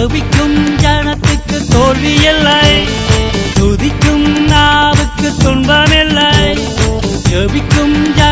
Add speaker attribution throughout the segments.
Speaker 1: தவிக்கும் ஜனத்துக்கு தோல்வி இல்லை. துதிக்கும் நாவுக்கு துன்பமில்லை ஜபிக்கும் ஜன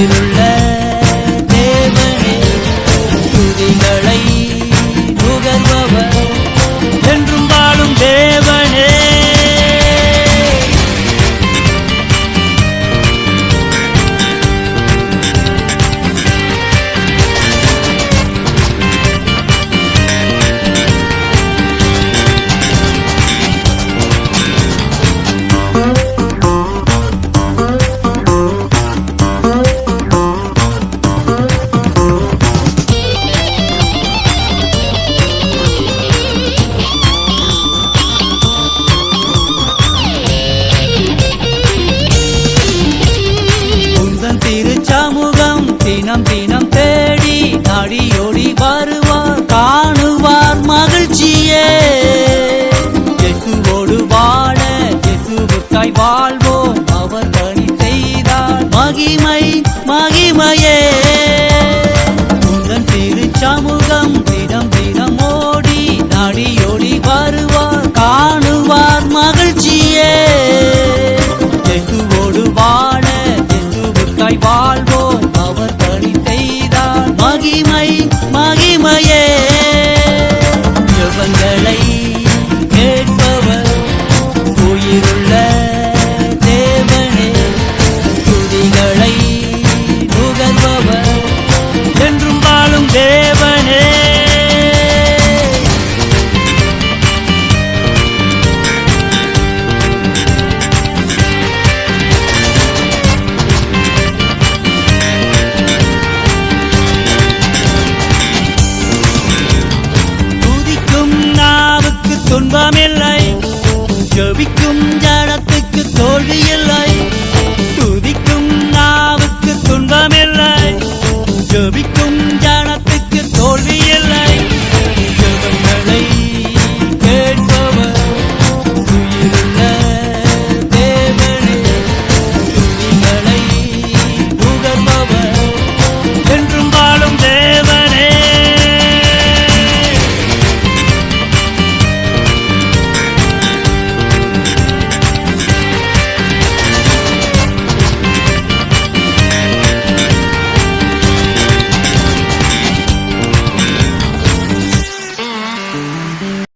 Speaker 1: Machinery. தப்பிக்கும்